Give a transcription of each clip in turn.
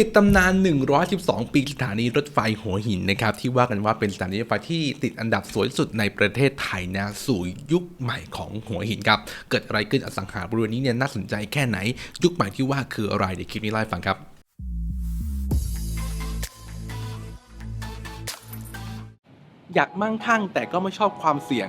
ปิดตำนาน 112 ปีสถานีรถไฟหัวหินนะครับที่ว่ากันว่าเป็นสถานีรถไฟที่ติดอันดับสวยสุดในประเทศไทยนะสู่ยุคใหม่ของหัวหินครับ เกิดอะไรขึ้นอสังหาบริเวณนี้เนี่ยน่าสนใจแค่ไหน ยุคใหม่ที่ว่าคืออะไรเดี๋ยวคลิปนี้เล่ฟังครับอยากมั่งคั่งแต่ก็ไม่ชอบความเสี่ยง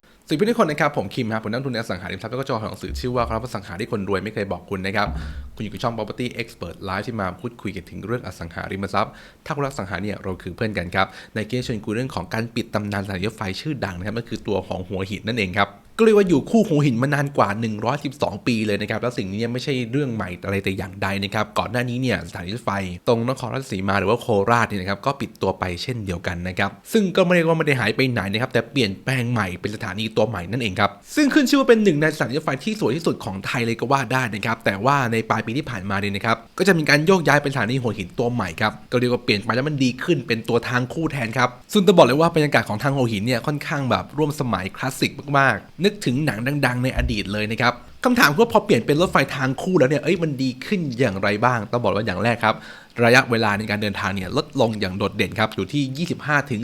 สิ่งที่ทุกคนนะครับผมคิมครับผมนักทุนในอสังหาริมทรัพย์แล้วก็จอของหนังสือชื่อว่าครับอสังหาที่คนรวยไม่เคยบอกคุณนะครับคุณอยู่กับช่อง property expert live ที่มาพูดคุยกันถึงเรื่องอสังหาริมทรัพย์ถ้าคุณรักสังหาเนี่ยเราคือเพื่อนกันครับในเกมชวนคุยเรื่องของการปิดตำนานสถานีรถไฟชื่อดังนะครับก็คือตัวของหัวหินนั่นเองครับ ก็เรียกว่าอยู่คู่หัวหินมานานกว่า 112 ปีเลยนะครับ แล้วสิ่งนี้ไม่ใช่เรื่องใหม่อะไรแต่อย่างใดนะครับ ก่อนหน้านี้เนี่ยสถานีรถไฟ ตรงนครราชสีมาหรือว่าโคราชเนี่ยนะครับก็ปิดตัวไปเช่นเดียวกันนะครับ ซึ่งก็ไม่ได้ว่าไม่ได้หายไปไหนนะครับ แต่เปลี่ยนแปลงใหม่เป็นสถานีตัวใหม่นั่นเองครับ ซึ่งขึ้นชื่อว่าเป็นหนึ่งในสถานีรถไฟที่สวยที่สุดของไทยเลยก็ว่าได้นะครับ แต่ว่าในปลายปีที่ผ่านมาเนี่ยนะครับ ก็จะมีการโยกย้ายเป็นสถานีหัวหินตัวใหม่ครับ ก็เรียกว่าเปลี่ยนไปแล้วมันดีขึ้นเป็นตัวทางคู่แทนครับ ซึ่งต้องบอกเลยว่าบรรยากาศของทางหัวหินเนี่ยค่อนข้างแบบร่วมสมัยคลาสสิกมากๆนึกถึงหนังดัง ๆ ในอดีตเลยนะครับคำถามคือพอเปลี่ยนเป็นรถไฟทางคู่แล้วเนี่ยเอ้ยมันดีขึ้นอย่างไรบ้างต้องบอกว่าอย่างแรกครับระยะเวลาในการเดินทางเนี่ยลดลงอย่างโดดเด่นครับอยู่ที่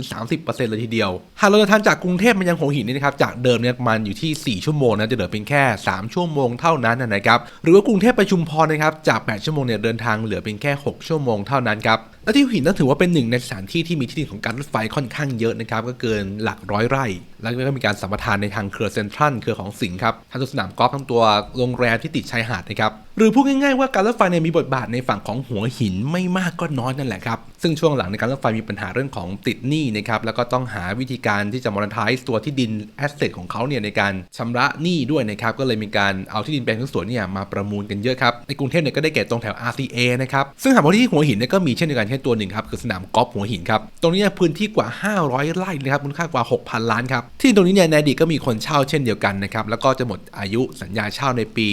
25-30%เลยทีเดียว หากเราเดินทางจากกรุงเทพมายังหัวหินเนี่ยนะครับจากเดิมเนี่ยมาณอยู่ที่ 4 ชั่วโมงนะจะเหลือเพียงแค่ 3 ชั่วโมงเท่านั้นนะครับหรือว่ากรุงเทพไปชุมพรนะครับจาก 8 ชั่วโมงเนี่ยเดินทางเหลือเพียงแค่ 6 ชั่วโมงเท่านั้นครับและที่หัวหินนั้นถือว่าเป็นหนึ่งในสถานที่ที่มีที่ดินของการรถไฟค่อนข้างเยอะนะครับก็เกินหลักร้อยไร่ แล้วก็มีการสัมปทานในทางเครือเซ็นทรัลเครือของสิงห์ครับทั้งสนามกอล์ฟทั้งตัวโรงแรมที่ติดชายหาดนะครับ หรือพูดง่ายๆว่าการรถไฟเนี่ยมีบทบาทในฝั่งของหัวหินไม่มากก็น้อยนั่นแหละครับซึ่งช่วงหลังในการรถไฟมีปัญหาเรื่องของติดหนี้นะครับแล้วก็ต้องหาวิธีการที่จะมอนิทายตัวที่ดินแอสเซทของเขาเนี่ยในการชำระหนี้ด้วยนะครับก็เลยมีการเอาที่ดินแปลงทั้งสวนเนี่ยมาประมูลกันเยอะครับในกรุงเทพเนี่ยก็ได้แก่ตรงแถว RCA นะครับซึ่งหากว่าที่หัวหินเนี่ยก็มีเช่นเดียวกันแค่นตัวหนึ่งครับคือสนามกอล์ฟหัวหินครับตรงนี้เนี่ยพื้นที่กว่า 500 ไร่นะครับมูลค่ากว่า 6,000 ล้านครับที่ตรงนี้เนี่ยในอดีตก็มีคนเช่าเช่นเดียวกันนะครับแล้วก็จะหมดอายุสัญญาเช่าในปี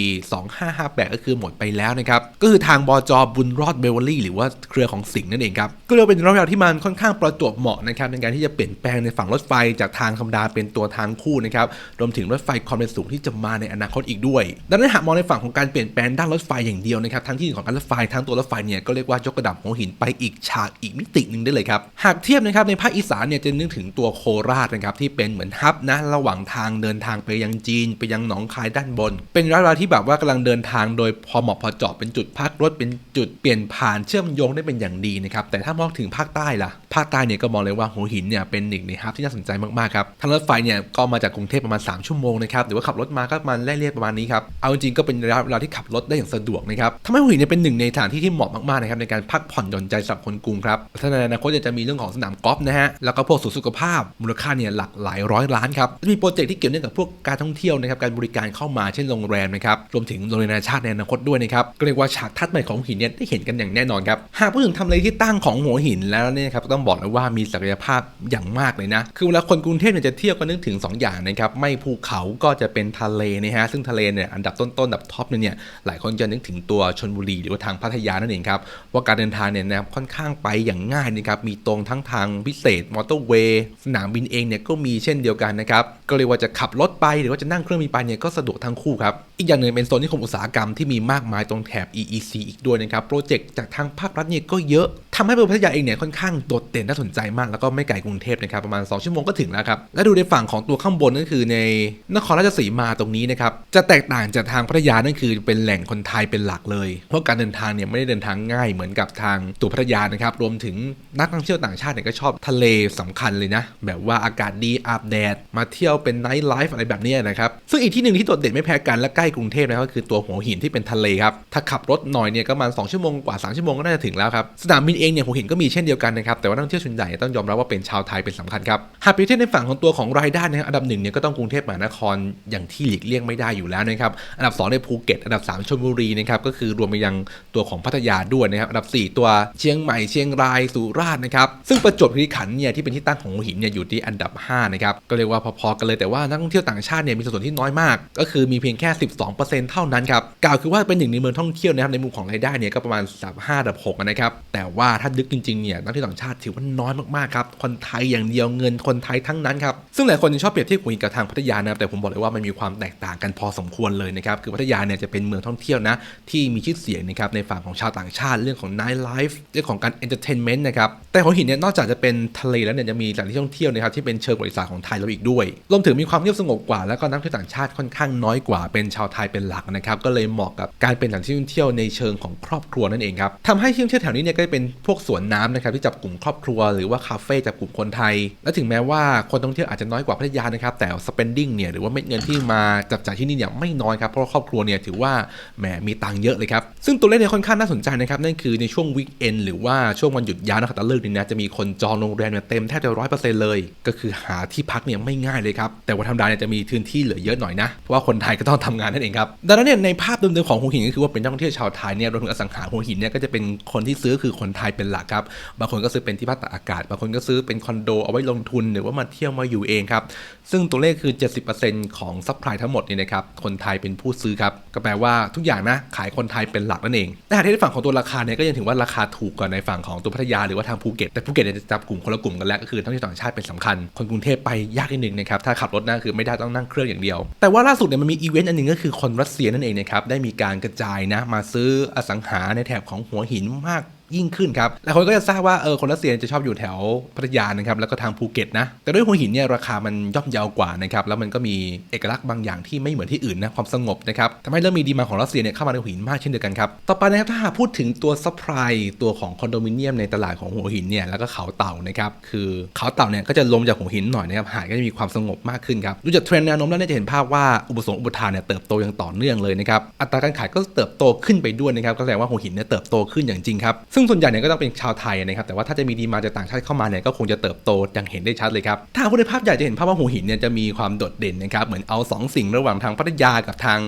2558 ก็คือหมดไปแล้วนะครับก็คือทางบจบุญรอดเบเวอรี่หรือว่าเครือของสิงห์นั่นเองครับก็เรียกเป็นระยะเวลาที่มันค่อนข้างประจวบเหมาะนะครับในการที่จะเปลี่ยนแปลงในฝั่งรถไฟจากทางธรรมดาเป็นตัวทางคู่นะครับรวมถึงรถไฟความเร็วสูงที่จะมาในอนาคตอีกด้วย ดังนั้นหากมองในฝั่งของการเปลี่ยนแปลงด้านรถไฟอย่างเดียวนะครับทั้งที่ของการรถไฟทั้งตัวรถไฟเนี่ยก็เรียกว่ายกระดับหัวหินไปอีกฉากอีกมิติหนึ่งได้เลยครับหากเทียบนะครับในภาคอีสานเนี่ยจะนึกถึงตัวโคราชนะครับที่เป็นเหมือนฮับนะระหว่างทางเดินทางไปยังจีน ไปยังหนองคายด้านบน เป็นระยะเวที่แบบว่ากำลังเดินทางโดยพอเหมาะพอเจาะเป็นจุดพักรถเป็นจุดเปลี่ยนผ่านเชื่อมโยงได้เป็นอย่างดีนะครับแต่ถ้ามองถึงภาคใต้ล่ะ ภาคใต้เนี่ยก็มองเลยว่าหัวหินเนี่ยเป็นหนึ่งในฮับที่น่าสนใจมากๆครับทางรถไฟเนี่ยก็มาจากกรุงเทพประมาณ 3 ชั่วโมงนะครับหรือว่าขับรถมาก็มาณไล่เรียกประมาณนี้ครับเอาจริงๆก็เป็นระยะเวลาที่ขับรถได้อย่างสะดวกนะครับทำให้หัวหินเนี่ยเป็นหนึ่งในสถานที่ที่เหมาะมากๆนะครับในการพักผ่อนหย่อนใจสำหรับคนกรุงครับถ้าในอนาคตจะมีเรื่องของสนามกอล์ฟนะฮะแล้วก็พวกสวนสุขภาพมูลค่าเนี่ยหลักหลายร้อยล้านครับมีโปรเจกต์ที่เกี่ยวเนื่องกับพวกการท่องเที่ยวนะครับการบริการเข้ามาเช่นโรงแรมนะครับรวมถึงโรงเรียนานาชาติในอนาคตด้วยนะครับก็เรียกว่าฉากทัดใหม่ของหินเนี่ยได้เห็นกันอย่างแน่นอนครับหากพูดถึงทำเลที่ตั้งของสองหัวหินแล้วเนี่ยครับต้องบอกเลยว่ามีศักยภาพอย่างมากเลยนะ คือเวลาคนกรุงเทพเนี่ยจะเที่ยวก็นึกถึง 2 อย่างนะครับ ไม่ภูเขาก็จะเป็นทะเลนะฮะ ซึ่งทะเลเนี่ยอันดับต้นๆอันดับท็อปเนี่ยหลายคนจะนึกถึงตัวชนบุรีหรือว่าทางพัทยานั่นเองครับ ว่าการเดินทางเนี่ยนะครับค่อนข้างไปอย่างง่ายนะครับ มีตรงทั้งทางพิเศษมอเตอร์เวย์สนามบินเองเนี่ยก็มีเช่นเดียวกันนะครับก็เรียกว่าจะขับรถไปหรือว่าจะนั่งเครื่องบินไปเนี่ยก็สะดวกทั้งคู่ครับ อีกอย่างหนึ่งเป็นโซนที่คมอุตสาหกรรมที่มีมากมายตรงแถบ EEC อีกด้วยนะครับ โปรเจกต์จากทางภาครัฐเนี่ยก็เยอะทำให้เมืองพัทยาเองเนี่ยค่อนข้างโดดเด่นน่าสนใจมากแล้วก็ไม่ไกลกรุงเทพนะครับประมาณ 2 ชั่วโมงก็ถึงแล้วครับ และดูในฝั่งของตัวข้างบนก็คือในนครราชสีมาตรงนี้นะครับจะแตกต่างจากทางพัทยานั่นคือเป็นแหล่งคนไทยเป็นหลักเลย เพราะการเดินทางเนี่ยไม่ได้เดินทางง่ายเหมือนกับทางตัวพัทยานะครับรวมถึงนักท่องเที่ยวต่างชาติเนี่ยก็ชอบทะเลสำคัญเลยนะแบบว่าอากาศดีอาบแดดมาเที่ยวเป็นไนท์ไลฟ์อะไรแบบนี้นะครับ ซึ่งอีกที่หนึ่งที่โดดเด่นไม่แพ้กันและใกล้กรุงเทพนะก็คือตัวหัวหินที่เป็นทะเลครับ ถ้าขับรถหน่อยเนี่ยก็ประมาณ2ชั่วโมงกว่า 3 ชั่วโมงก็น่าจะถึงแล้วครับ สนามบินเองเนี่ยหัวหินก็มีเช่นเดียวกันนะครับ แต่ว่านักท่องเที่ยวส่วนใหญ่ต้องยอมรับว่าเป็นชาวไทยเป็นสำคัญครับ หากเปเทียบในฝั่งของตัวของรายได้นะครับอันดับหนึ่งเนี่ยก็ต้องกรุงเทพมหานครอย่างที่หลีกเลี่ยงไม่ได้อยู่แล้วนะครับ อันดับ2ในภูเก็ต อันดับ3ชลบุรีนะครับ ก็คือรวมไปยังตัวของพัทยาด้วยนะครับ อันดับ 4 ตัวเชียงใหม่ เชียงราย สุราษฎร์นะครับ ซึ่งประจวบคีรีขันธ์เนี่ยที่เป็นที่ตั้งของหัวหินเนี่ยอยู่ที่อันดับ5นะครับ ก็เรียกว่าพอๆกันเลยแต่ว่านักท่องเที่ยวต่างชาติเนี่ยมีสัดส่วนที่น้อยมาก ก็คือมีเพียงแค่ 12%เท่านั้นครับกล่าวคือว่าเป็นหนึ่งในเมืองท่องเที่ยวนะครับในมุมของรายได้เนี่ยก็ประมาณ35อันดับ6นะครับแต่ว่าถ้าดึกจริงๆเนี่ยนักท่องเที่ยวต่างชาติถือว่าน้อยมากๆครับคนไทยอย่างเดียวเงินคนไทยทั้งนั้นครับซึ่งหลายคนชอบเปรียบเทียบหัวหินกับทางพัทยานะครับแต่ผมบอกเลยว่ามันมีความแตกต่างกันพอสมควรเลยนะครับคือพัทยาเนี่ยจะเป็นเมืองท่องเที่ยวนะที่มีชื่อเสียงนะครับในฝั่งของชาวต่างชาติเรื่องของ night life เรื่องของการ entertainment นะครับแต่หัวหินเนี่ยนอกจากจะเป็นทะเลแล้วเนี่ยจะมีสถานที่ท่องเที่ยวนะครับที่เป็นเชิงประวัติศาสตร์ของไทยเราอีกด้วยรวมถึงมีความเงียบสงบกว่า แล้วก็นักท่องเที่ยวต่างชาติค่อนข้างน้อยกว่าเป็นชาวไทยเป็นหลักนะครับก็เลยเหมาะกับการเป็นสถานที่ท่องเที่ยวในเชิงของครอบครัวนั่นเองครับทำให้ที่ท่องเที่ยวแถวนี้เนี่ยก็จะเป็นพวกสวนน้ำนะครับที่จับกลุ่มครอบครัวหรือว่าคาเฟ่จับกลุ่มคนไทย และถึงแม้ว่าคนท่องเที่ยวอาจจะน้อยกว่าพัทยานะครับแต่ spending เนี่ยหรือว่าเม็ดเงินที่มาจับจ่ายที่นี่เนี่ยไม่น้อยครับเพราะครอบครัวเนี่ยถือว่าแหมมีตังเยอะเลยครับซึ่งตัวเลขเนี่ยค่อนข้างน่าสนใจนะครับนั่นคือในช่วงวีคเอนหรือว่าช่วงวันหยุดยาวนะครับตะเลิกนี่นะจะมีคนจองโรงแรมเนี่ยเต็มแทบจะร้อยเปอร์เซ็นต์เลย ก็คือหาที่พักเนี่ยไม่ง่ายเลยครับแต่วันธรรมดาเนี่ยจะมีพื้นที่เหลือเยอะหน่อยนะ เพราะว่าคนไทยก็ต้องทำงานนั่นเองครับ ดังนั้นเนี่ยในภาพเดิมๆของหัวหินก็คือว่าเป็นนักท่องเที่ยวชาวไทยเนี่ยรวมถึงอสังหาหัวหินเนี่ยก็จะเป็นคนที่ซื้อคือคนไทยเป็นหลักครับ บางคนก็ซื้อเป็นที่พักตากอากาศ บางคนก็ซื้อเป็นคอนโดเอาไว้ลงทุนหรือว่ามาเที่ยวมาอยู่เองครับ ซึ่งตัวเลขคือ 70%ของซัพพลายทั้งหมดนี่นะครับ คนไทยเป็นผู้ซื้อครับ ก็แปลว่าทุกอย่างนะขายคนไทยเป็นหลักนั่นเองแต่หากที่ในฝั่งของตัวราคาเนี่ยก็ยังถือว่าราคาถูกกว่าในฝั่งของตัวพัทยาหรือว่าทางภูเก็ต แต่ภูเก็ตเนี่ยจะจับกลุ่มคนละกลุ่มกันแล้วก็คือท่องเที่ยวต่างชาติเป็นสำคัญ คนกรุงเทพไปยากนิดนึงนะครับถ้าขับรถนะคือไม่ได้ต้องนั่งเครื่องอย่างเดียว แต่ว่าล่าสุดเนี่ยมันมีอีเวนต์อันหนึงก็คือคนรัสเซียนั่นเองนะครับได้มีการกระจายนะมาซื้ออสังหาในแถบของหัวหินมาก ยิ่งขึ้นครับหลายคนก็จะทราบว่าเออคนรัสเซียจะชอบอยู่แถวพัทยานะครับแล้วก็ทางภูเก็ตนะแต่ด้วยหัวหินเนี่ยราคามันย่อมเยาวกว่านะครับแล้วมันก็มีเอกลักษณ์บางอย่างที่ไม่เหมือนที่อื่นนะความสงบนะครับทำให้เริ่มมีดีมาของรัสเซียเนี่ยเข้ามาในหัวหินมากเช่นเดียวกันครับต่อไปนะครับถ้าหากพูดถึงตัวซัพพลายตัวของคอนโดมิเนียมในตลาดของหัวหินเนี่ยแล้วก็เขาเต่านะครับคือเขาเต่าเนี่ยก็จะลงจากหัวหินหน่อยนะครับหาดก็จะมีความสงบมากขึ้นครับดูจากเทรนด์แนวโน้มแล้วเนี่ยจะเห็นภาพว่าอุปสงค์อุปทานเนี่ยเติบโตอย่างต่อเนื่องเลยนะครับอัตราการขายก็เติบโตขึ้นไปด้วยนะครับก็แสดงว่าหัวหินเนี่ยเติบโตขึ้นอย่างจริงครับซึ่งส่วนใหญ่เนี่ยก็ต้องเป็นชาวไทยนะครับแต่ว่าถ้าจะมีดีมาจากต่างชาติเข้ามาเนี่ยก็คงจะเติบโตอย่างเห็นได้ชัดเลยครับถ้าคุณในภาพใหญ่จะเห็นภาพว่าหัวหินเนี่ยจะมีความโดดเด่นนะครับเหมือนเอาสองสิ่งระหว่างทางพัทยากับทาง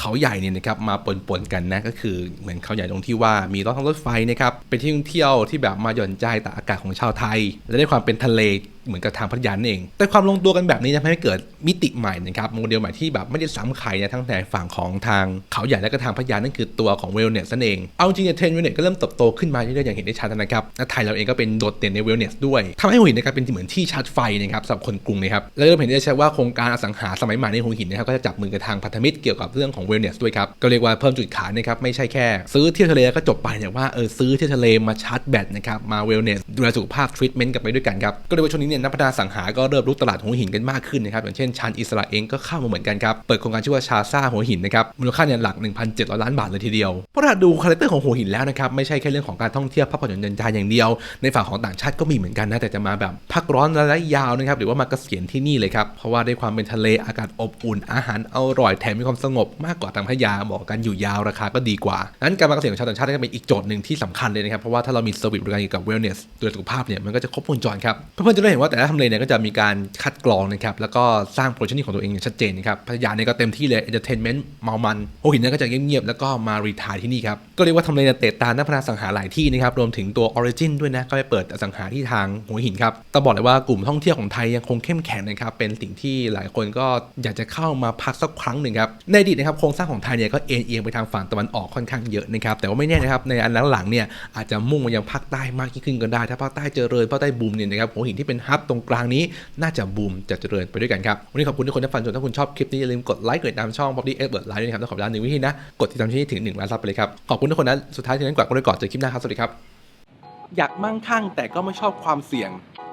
เขาใหญ่เนี่ยนะครับมาปนๆกันนะก็คือเหมือนเขาใหญ่ตรงที่ว่ามีรถทางรถไฟนะครับเป็นที่ท่องเที่ยวที่แบบมาหย่อนใจตากอากาศของชาวไทย และได้ความเป็นทะเล เหมือนกับทางพัทยานเอง แต่ความลงตัวกันแบบนี้จะทำให้เกิดมิติใหม่นะครับโมเดลใหม่ที่แบบไม่ได้ซ้ำใครนะทั้งแต่ฝั่งของทางเขาใหญ่และก็ทางพัทยานั่นคือตัวของเวลเนสนั่นเองเอาจริงๆเนี่ยเทรนด์เวลเนสก็เริ่มเติบโตขึ้นมาเรื่อยๆอย่างเห็นได้ชัดนะครับและไทยเราเองก็เป็นโดดเด่นในเวลเนสด้วยทำให้หัวหินนะครับเป็นเหมือนที่ชาร์จไฟนะครับสำหรับคนกรุงนะครับแล้วเริ่มเห็นได้ชัดว่าโครงการอสังหาสมัยใหม่ในหัวหินนะครับก็จะจับมือกับทางพันธมิตรเกี่ยวกับเรื่องของเวลเนสด้วยครับก็เรียกว่าเพิ่มจุดขายนะครับไม่ใช่แค่ ซื้อเที่ยวทะเลแล้วก็จบไปเนี่ยว่าเออซื้อเที่ยวทะเลมาชาร์จแบตนะครับมาเวลเนสดูแลสุขภาพทรีทเมนต์กันไปด้วยกันครับก็เลยว่าช่วงนี้เนี่ยนักพัฒนาสังหาก็เริ่มรู้ตลาดหัวหินกันมากขึ้นนะครับอย่างเช่นชานอิสระเองก็เข้ามาเหมือนกันครับ เปิดโครงการชื่อว่าชาซาหัวหินนะครับมูลค่าเนี่ยหลัก 1,700 ล้านบาทเลยทีเดียวเพราะถ้าดูคาแรคเตอร์ของหัวหินแล้วนะครับไม่ใช่แค่เรื่องของการท่องเที่ยวพักผ่อนหย่อนใจอย่างเดียว ในฝั่งของต่างชาติก็มีเหมือนกันนะแต่จะมาแบบพักร้อนระยะยาวนะครับหรือว่ามาเกษียณที่นี่เลยครับเพราะว่าด้วยความเป็นทะเลอากาศอบอุ่นอาหารอร่อยแถมมีความสงบมากกว่าทางพัทยาบอกกันอยู่ยาวราคาก็ดีกว่านั้นการมาเกษียณของชาวต่างชาติก็เป็นอีกโจทย์หนึ่งที่สำคัญเลยนะครับเพราะว่าถ้าเรามีเซอร์วิสบริการเกี่ยวกับ wellness ดูแลสุขภาพเนี่ยมันก็จะครบวงจรครับเพื่อนๆจะได้เห็นว่าแต่ละทำเลเนี่ยก็จะมีการคัดกรองนะครับแล้วก็สร้างโปรชั่นของตัวเองอย่างชัดเจนนะครับพัทยาเนี่ยก็เต็มที่เลย entertainment เมามันหัวหินเนี่ยก็จะเงียบๆแล้วก็มารีทายที่นี่ครับก็เรียกว่าทำเลเนี่ยเตะตานักพันาสังหาหลายที่นะครับรวมถึงตัว origin ด้วยนะก็ไปเปิดอสังหาที่ทางหัวหินครับต้องบอกเลยว่ากลุ่มท่องเที่ยวของไทยยังคงเข้มแข็งนะครับเป็นสิ่งที่หลายคนก็อยากจะเข้ามาพักสักครั้งหนึ่งครับในอดีตนะครับโครงสร้างของไทยเนี่ยก็เอ็นเอียงไปทางฝั่งตะวันออกค่อนข้างเยอะนะครับแต่ว่าไม่แน่นะครับในอันหลังๆเนี่ยอาจจะมุ่งมายังภาคใต้มากยิ่งขึ้นก็ได้ ถ้าภาคใต้เจริญภาคใต้บูมเนี่ยนะครับหัวหินที่เป็นฮับตรงกลางนี้น่าจะบูมจะเจริญไปด้วยกันครับ วันนี้ขอบคุณทุกคนที่ฟังจนถ้าคุณชอบคลิปนี้อย่าลืมกดไลค์กดติดตามช่อง Bobby Expert Live ด้วยนะครับต้องขอเวลาหนึ่งวิธีนะกดติดตามที่นี่ถึง1ล้านซับไปเลยครับขอบคุณทุกคนนะสุดท้ายที่นั้นกว่าก็เลยก่อนเจอคลิปหน้าครับสวัสดีครับอยากมั่งคั่งแต่ก็ไม่ชอบความเสี่ยง